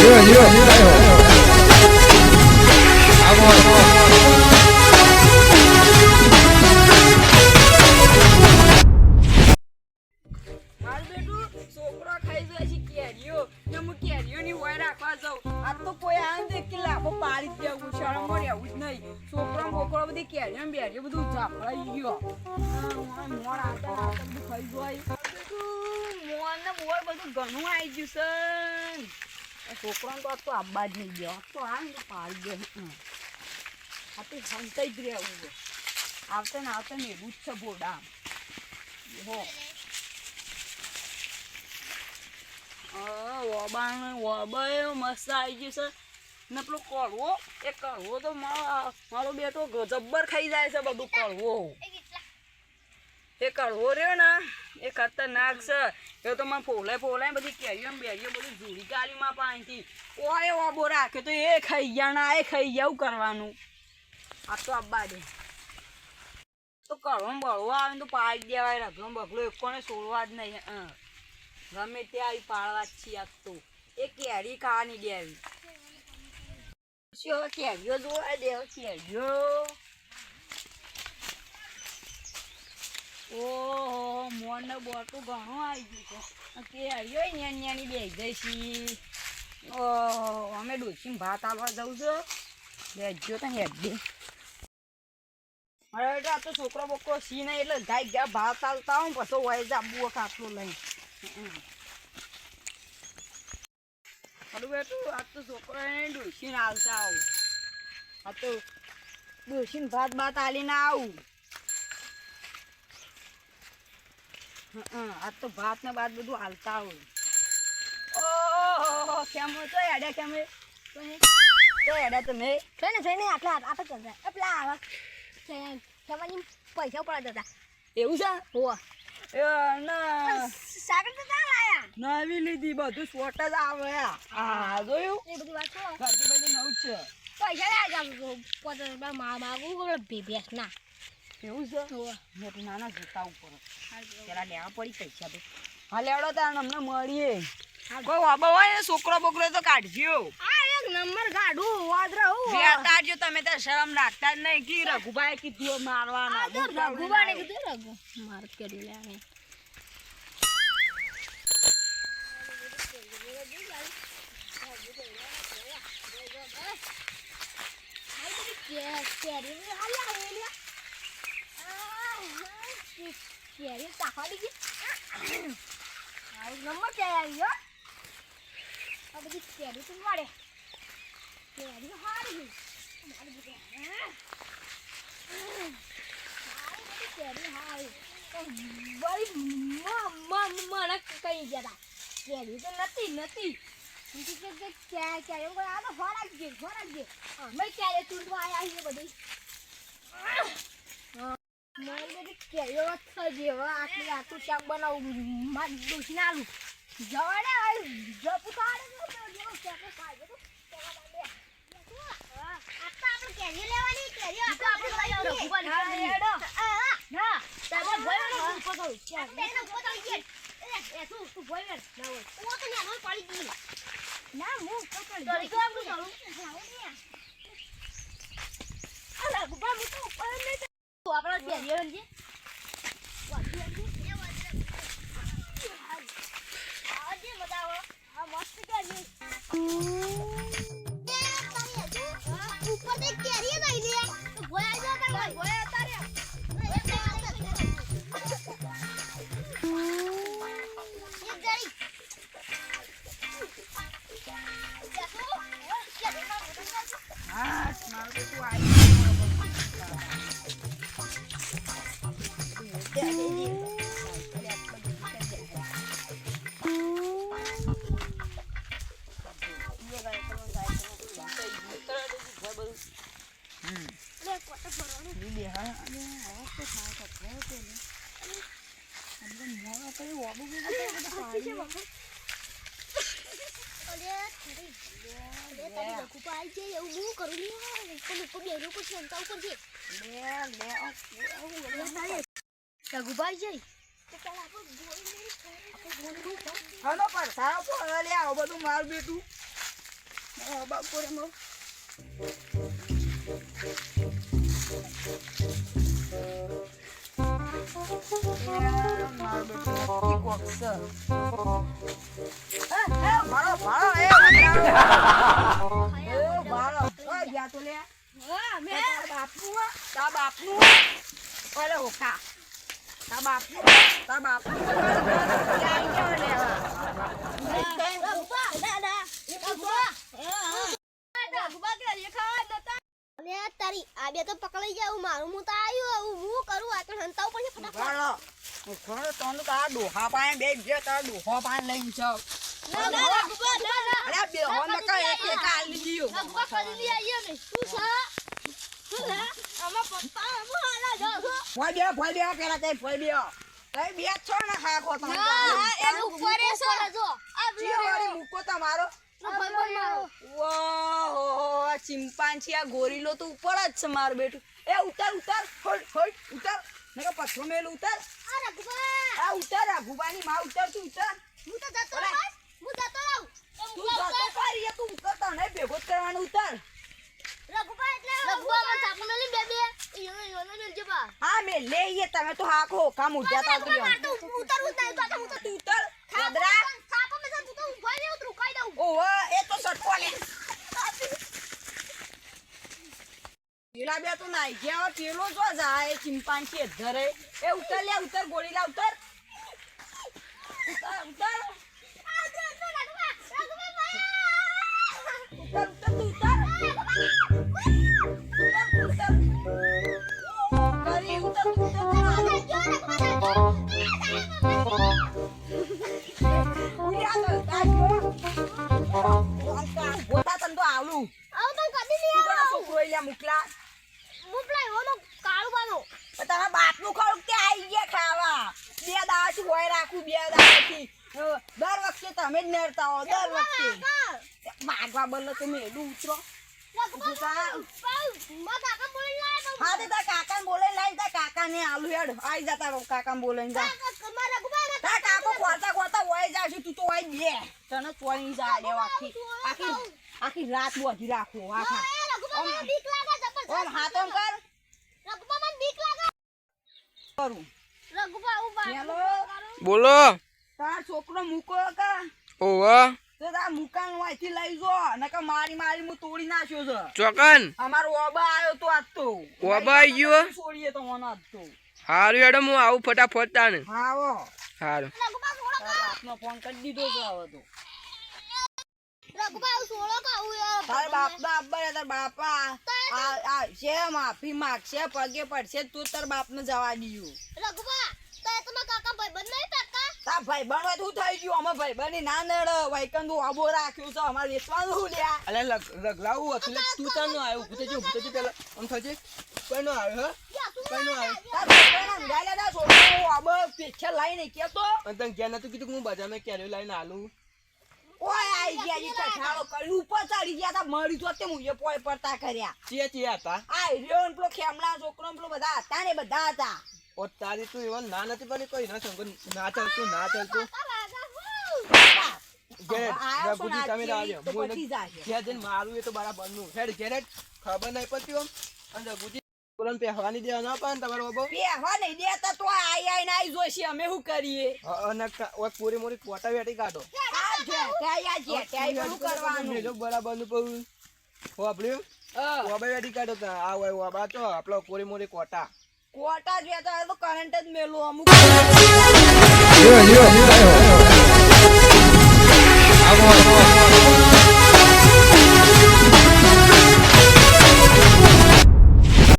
લ્યો લ્યો આવો મારું છોકરો ખાઈ છે કેરીઓ. કેરીઓની હોય રાખવા જાઉં. આ તો કોઈ આવે ને કે લાફો પાડી જ દેવું જ નહીં. છોકરો બોકરો બધી કેરીઓ ને બધું ઝાપડાઈ ગયો. બધું બધું ઘણું આવી ગયું છે. છોકરાને તો આટલું આબા જ નહીં ગયો. તો આ ને પાડી દે. આ તો હંતાઈ જ રહેવું આવતા ને આવતા ને એવું જ છે બોડા. હો. વબાણ, વબાય મસ્ત આવી ગયું છે. ને પેલો કડવો, એ કડવો તો મારો બેટો જબ્બર ખાઈ જાય છે બધું કડવો. એ કડવો રહ્યો ને એ ખતરનાક છે. એ તો મને ફોલાય ફોલાય બધી કેરીઓ બેરીઓ બધી ઝૂડી ગાડીમાં પાણીથી ઓય ઓબો રાખ્યો તો એ ખાઈ ગયા ના એ ખાઈ ગયા કરવાનું. આ તો આબા દે તો કડવો બળવો આવે તો પાડી દેવાય, રગલો બગલો એક કોને છોડવા જ નહીં. ગમે તે આવી પાડવા જ છીએ તો. એ કેરી ખાવાની દેવી કેરીઓ જોવા દેવ કેરીઓ? ઓહો, મોન ને બોટું ઘણું આવી ગયું છે. કેરીઓ ન્યાની ન્યાની બેસી જઈશી. ઓહો, અમે ડોસીને ભાત આલવા જવું છે. બેસજો તો હેડી અરે, એટલે આ છોકરો બોકરો સી નહીં, એટલે ગાય ગયા ભાત આવતા હું પછી જ જાબુ ખાટલો લઈ હાલું બેટું આ તો છોકરો એને ડોસીને આવતા આવું. આ તો ડોસીને ભાત ભાત આલીને આવું. હં, આ તો ભાત ને ભાત બધું હાલતા હોય. ઓહો કેમ તો હેડ્યા કેમ તો હેડ્યા તમે જોઈને જોઈને આટલા આટલા ચાલતા એ પેલા આવા પૈસા પડ્યા હતા એવું છે? ના. સાગર તો ક્યાં લાયા? નવી લીધી. બધું શોર્ટ જ આવે. આ જોયું? એ બધી વાત છો ગાડી બધી નવું છે. પૈસા લાયા મા માગું કે ના એવું છે? મેં તો નાના જોતા ઉપર. પેલા લેવા પડી પૈસા તો. હા લેવડો તાર અમને મળીએ. કોઈ વાબો હોય ને છોકરો બોકરો તો કાઢજો. આ એક નંબર ગાડું વાદરા હું. બેટાડજો તમે તો શરમ રાખતા જ નહીં. કી રઘુભાઈ કીધું મારવાના રઘુભાઈ કીધું રઘુ. માર કરી લે આને કેરી તાફાડી ગઈ નંબર કે આવ્યો આ બધી કેરી તો મળે કેરી હારી હા કેરી હારી મને કઈ ગયા કેરી તો નથી નથી ક્યાં ક્યાં એમ આ તો ફરાક ગઈ ફરાક ગઈ અમે ક્યારે ચૂંટવા આવ્યા છીએ બધી? મારી કેરીઓ જેવો આટલું આટલું શાક બનાવું. માર દોશીને આલું. જવાડે જપુ લે આવો બધું મારું બેટું મારો બાપો રે બે તો પકડાઈ જાવ મારું હું તો આવ્યું હું કરું? આ તો હંતાવ પણ ફટાફટ. તો ને ડોહા પાસે બે તારા ડોહા પાસે લઈને અરે હો એક એક આલી દીયો. કરી ને. પપ્પા તે ભોય બે તઈ બે છો ને ખાખો તમે. હા એનું ઉપર એ છે. જો આ ચિયો વાળી મૂકો તમારો. ભાઈ આ ગોરીલો તો ઉપર જ છે મારું બેટું. એ ઉતાર ઉતાર હોલ્ડ હોલ્ડ ઉતાર. નકર પથરો મેલ ઉતાર. આ ઉતાર ભુવાની માં ઉતર તું ઉતર. હું તો જતો રહું હું જતો રહું. તું જતો એ તું ઉતરતો ને ભેગો જ કરવાનું ઉતર. રઘુબા એટલે રઘુભાઈ માં થાપુ ન લી બે બે. યોનો યોનો ને બા હા મે લઈએ તમે તો હાખો કામ ઉડ્યા તા તો જ નહીં તો હું તો તું ઉતર ગદરા થાપો મે તું તો ઊભો રહે ઉતરું કાઈ દઉં. ઓહો એ તો સટકો લે. પેલા બે તો નાઈ ગયા પેલો જો જાય ચિંપાંજી ધરે. એ ઉતર લે ઉતર ગોળી લા ઉતર ઉતર. બદલે તમે મેલું ઉતરો. હા તે તારા કાકાને બોલાઈને લાવી તારા કાકાને આલુ હેડ. આઈ જતા તારા કાકાને બોલાઈને જા. તારા કાકો ખોરતા ખોરતા હોય જાય છે તું તો હોય બે. તને ચોરી જા દેવા આખી આખી આખી રાત બોધી રાખો આખા ઓમ. હાથ કર. કરું. હેલો બોલો. તાર છોકરો મૂકો કા ઓવા તો મુકાન વાંચી લઈ જો નકર મારી મારી હું તોડી નાખ્યો છે. ચોકન? અમારો ઓબા આવ્યો તો આજ તો. ઓબા આઈ ગયો? છોડીએ તો મને આજ તો. હારું હેડો હું આવું ફટાફટ તાને હા હારું. તારા ફોન કરી દીધો છે હવે તો. રઘુબા સોળો કહું યાર. તારા બાપના અબ્બા તાર બાપા આ આ છે માફી માગશે પગે પડશે તું તાર બાપને જવા દીયું. રઘુભા તો તમારા કાકા કાકા તાર ભાઈ બનવા તું થઈ ગયું. અમે ભાઈ બની ના નડ આબો રાખ્યું છે અમારે વેચવાનું લ્યા? અલે લગલાવું હતું તું આવ્યું. નો જો ભૂતેજી ભૂતેજી પેલા આમ થજે કોઈ નો આવ્યો હે? કોઈ નો આવ્યો. તાર ભાઈ ગાલે ના છોકરો આબો પેછે લઈને કેતો. અને તને ક્યાં નતું કીધું કે હું બજારમાં ક્યારે લઈને આલું? ઓય આઈ ગયા ઈ કઠાળો કરી ઉપર ચડી ગયા તા મરી તો તે મુએ પોય પડતા કર્યા. ચે ચે હતા. આ રહ્યો પેલો ખેમલા છોકરો પેલો બધા હતા ને બધા હતા. ઓ તારી તું એવા ના નથી પડી કોઈ ના સંગો ના ચાલતું ના ચાલતું. ને રઘુજી તમે પતી જાય. ઘેર જઈને મારું એ તો બરાબરનું હેડ હેડ. ખબર નહીં પડતી ઓમ. અને રઘુજી બોલન પહેવાની દેવા ના પણ તમારો બાબો. બેહવા નહીં દેતા તો આઈ આઈ ના આઈ જોશી અમે શું કરીએ? અને ઓ પૂરી મોરી કોટા વેટી કાઢો. આ જે ત્યાં જે ત્યાં કરવાનું? મેલો બરાબરનું કહું વાપર્યું હા. વાબા વેટી કાઢો તા. આ હોય વાબા તો આપણો પૂરી મોરી કોટા કોટા જોયા તો કરંટ જ મેલું અમુક